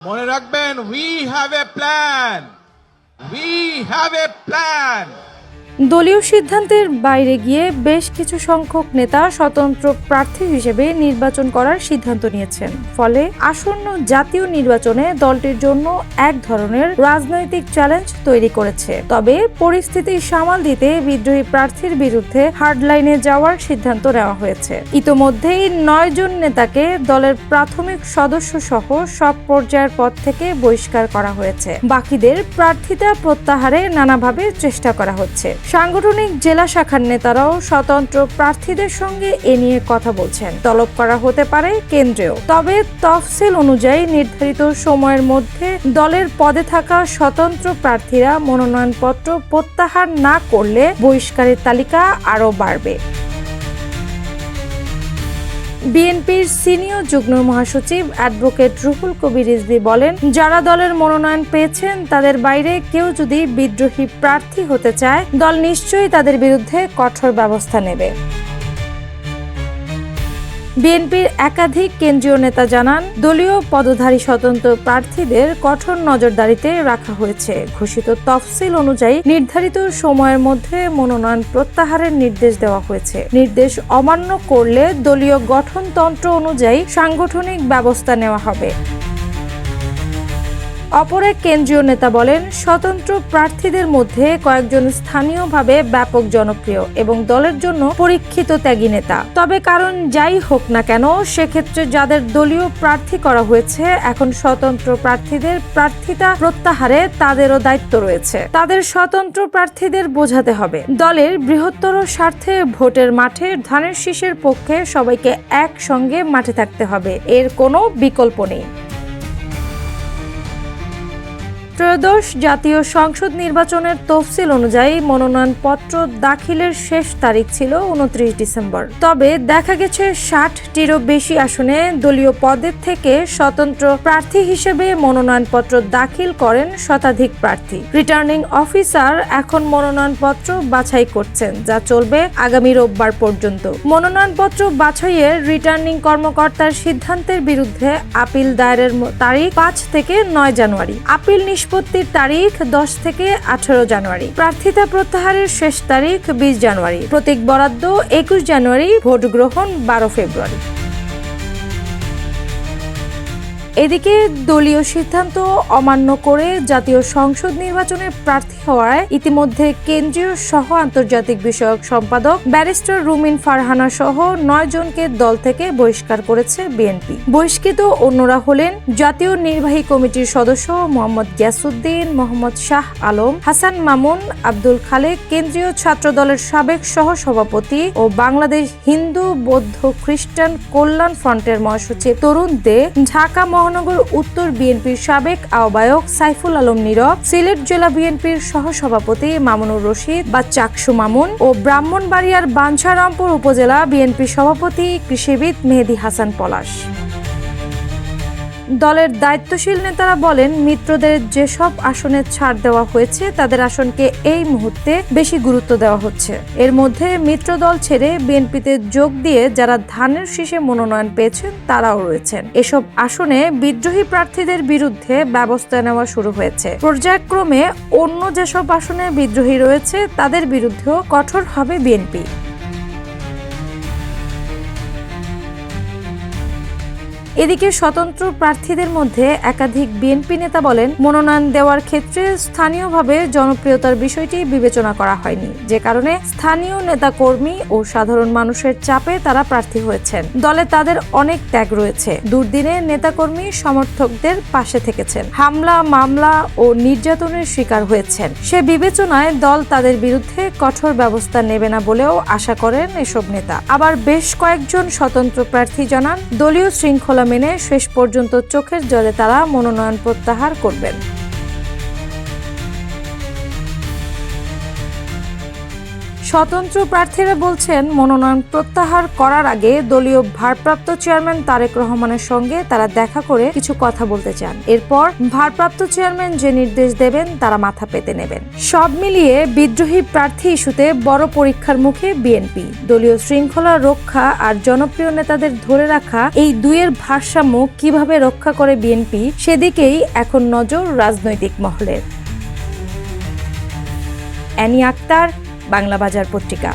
মনে রাখবেন we have a plan we have a plan দলীয় সিদ্ধান্তের বাইরে গিয়ে বেশ কিছু সংখ্যক নেতা স্বতন্ত্র প্রার্থী হিসেবে নির্বাচন করার সিদ্ধান্ত নিয়েছেন। ফলে আসন্ন জাতীয় নির্বাচনে দলটির জন্য এক ধরনের রাজনৈতিক চ্যালেঞ্জ তৈরি করেছে। তবে পরিস্থিতি সামাল দিতে বিদ্রোহী প্রার্থীর বিরুদ্ধে হার্ডলাইনে যাওয়ার সিদ্ধান্ত নেওয়া হয়েছে। ইতোমধ্যেই নয় জন নেতাকে দলের প্রাথমিক সদস্য সহ সব পর্যায়ের পদ থেকে বহিষ্কার করা হয়েছে। বাকিদের প্রার্থিতা প্রত্যাহারে নানাভাবে চেষ্টা করা হচ্ছে। সাংগঠনিক জেলা শাখার নেতারাও স্বতন্ত্র প্রার্থীদের সঙ্গে এ নিয়ে কথা বলছেন। তলব করা হতে পারে কেন্দ্রেও। তবে তফসিল অনুযায়ী নির্ধারিত সময়ের মধ্যে দলের পদে থাকা স্বতন্ত্র প্রার্থীরা মনোনয়নপত্র প্রত্যাহার না করলে বহিষ্কারের তালিকা আরও বাড়বে। বিএনপির সিনিয়র যুগ্ম মহাসচিব অ্যাডভোকেট রুহুল কবির রিজভি বলেন, যারা দলের মনোনয়ন পেয়েছেন তাদের বাইরে কেউ যদি বিদ্রোহী প্রার্থী হতে চায়, দল নিশ্চয়ই তাদের বিরুদ্ধে কঠোর ব্যবস্থা নেবে। বিএনপির একাধিক কেন্দ্রীয় নেতা জানান, দলীয় পদধারী স্বতন্ত্র প্রার্থীদের কঠোর নজরদারিতে রাখা হয়েছে। ঘোষিত তফসিল অনুযায়ী নির্ধারিত সময়ের মধ্যে মনোনয়ন প্রত্যাহারের নির্দেশ দেওয়া হয়েছে। নির্দেশ অমান্য করলে দলীয় গঠনতন্ত্র অনুযায়ী সাংগঠনিক ব্যবস্থা নেওয়া হবে। অপর এক কেন্দ্রীয় নেতা বলেন, স্বতন্ত্র প্রার্থীদের মধ্যে কয়েকজন স্থানীয়ভাবে ব্যাপক জনপ্রিয় এবং দলের জন্য পরীক্ষিত ত্যাগী নেতা। তবে কারণ যাই হোক না কেন, সেক্ষেত্রে যাদের দলীয় প্রার্থী করা হয়েছে, এখন স্বতন্ত্র প্রার্থীদের প্রার্থিতা প্রত্যাহারে তাদেরও দায়িত্ব রয়েছে। তাদের স্বতন্ত্র প্রার্থীদের বোঝাতে হবে। দলের বৃহত্তর স্বার্থে ভোটের মাঠে ধানের শীষের পক্ষে সবাইকে একসঙ্গে মাঠে থাকতে হবে। এর কোনো বিকল্প নেই। ত্রয়োদশ জাতীয় সংসদ নির্বাচনের তফসিল অনুযায়ী মনোনয়নপত্র দাখিলের শেষ তারিখ ছিল উনত্রিশ ডিসেম্বর। তবে দেখা গেছে ষাটটিরও বেশি আসনে দলীয় পদের থেকে স্বতন্ত্র প্রার্থী হিসেবে মনোনয়নপত্র দাখিল করেন শতাধিক প্রার্থী। রিটার্নিং অফিসার এখন মনোনয়নপত্র বাছাই করছেন, যা চলবে আগামী রোববার পর্যন্ত। মনোনয়নপত্র বাছাইয়ের রিটার্নিং কর্মকর্তার সিদ্ধান্তের বিরুদ্ধে আপিল দায়েরের তারিখ পাঁচ থেকে নয় জানুয়ারি। আপিল নিষ্পত্তির তারিখ দশ থেকে আঠারো জানুয়ারি। প্রার্থিতা প্রত্যাহারের শেষ তারিখ বিশ জানুয়ারি। প্রতীক বরাদ্দ একুশ জানুয়ারি ভোট গ্রহণ বারো ফেব্রুয়ারি। এদিকে দলীয় সিদ্ধান্ত অমান্য করে জাতীয় সংসদ নির্বাচনে প্রার্থী হওয়ায় ইতিমধ্যে কেন্দ্রীয় সহ আন্তর্জাতিক বিষয়ক সম্পাদক ব্যারিস্টার রুমিন ফারহানা সহ নয় জনকে দল থেকে বহিষ্কার করেছে বিএনপি। বহিষ্কৃত অন্যরা হলেন জাতীয় নির্বাহী কমিটির সদস্য মোহাম্মদ গিয়াসুদ্দিন মোহাম্মদ শাহ আলম, হাসান মামুন, আব্দুল খালেক, কেন্দ্রীয় ছাত্র দলের সাবেক সহ সভাপতি ও বাংলাদেশ হিন্দু বৌদ্ধ খ্রিস্টান কল্যাণ ফ্রন্টের মহাসচিব তরুণ দে, ঢাকা মহানগর উত্তর বিএনপির সাবেক আহ্বায়ক সাইফুল আলম নীরব, সিলেট জেলা বিএনপির সহ সভাপতি মামুনুর রশিদ বা চাকসু মামুন ও ব্রাহ্মণবাড়িয়ার বাঞ্ছারামপুর উপজেলা বিএনপির সভাপতি কৃষিবিদ মেহেদি হাসান পলাশ। দলের দায়িত্বশীল নেতারা বলেন, মিত্রদের যেসব আসনে ছাড় দেওয়া হয়েছে, তাদের আসনকে এই মুহূর্তে বেশি গুরুত্ব দেওয়া হচ্ছে। এর মধ্যে মিত্র দল ছেড়ে বিএনপিতে যোগ দিয়ে যারা ধানের শীষে মনোনয়ন পেয়েছেন, তারাও রয়েছেন। এসব আসনে বিদ্রোহী প্রার্থীদের বিরুদ্ধে ব্যবস্থা নেওয়া শুরু হয়েছে। পর্যায়ক্রমে অন্য যেসব আসনে বিদ্রোহী রয়েছে, তাদের বিরুদ্ধেও কঠোর হবে বিএনপি। এদিকে স্বতন্ত্র প্রার্থীদের মধ্যে একাধিক বিএনপি নেতা বলেন, মনোনয়ন দেওয়ার ক্ষেত্রে স্থানীয়ভাবে জনপ্রিয়তার বিষয়টি বিবেচনা করা হয়নি। যে কারণে স্থানীয় নেতাকর্মী ও সাধারণ মানুষের চাপে তারা প্রার্থী হয়েছেন। দলে তাদের অনেক ত্যাগ রয়েছে। দুর্দিনে নেতাকর্মী সমর্থকদের পাশে থেকেছেন। হামলা, মামলা ও নির্যাতনের শিকার হয়েছেন। সে বিবেচনায় দল তাদের বিরুদ্ধে কঠোর ব্যবস্থা নেবে না বলেও আশা করেন এসব নেতা। আবার বেশ কয়েকজন স্বতন্ত্র প্রার্থী জানান, দলীয় শৃঙ্খলা মেনে শেষ পর্যন্ত চোখের জলে তারা মনোনয়ন প্রত্যাহার করবেন। স্বতন্ত্র প্রার্থীরা বলছেন, মনোনয়ন প্রত্যাহার করার আগে দলীয় ভারপ্রাপ্ত চেয়ারম্যান তারেক রহমানের সঙ্গে তারা দেখা করে কিছু কথা বলতে চান। এরপর ভারপ্রাপ্ত চেয়ারম্যান যে নির্দেশ দেবেন, তারা মাথা পেতে নেবেন। সব মিলিয়ে বিদ্রোহী প্রার্থী ইস্যুতে বড় পরীক্ষার মুখে বিএনপি। দলীয় শৃঙ্খলা রক্ষা আর জনপ্রিয় নেতাদের ধরে রাখা এই দুইয়ের ভারসাম্য কীভাবে রক্ষা করে বিএনপি, সেদিকেই এখন নজর রাজনৈতিক মহলের। অ্যানি আক্তার বাংলা বাজার পত্রিকা।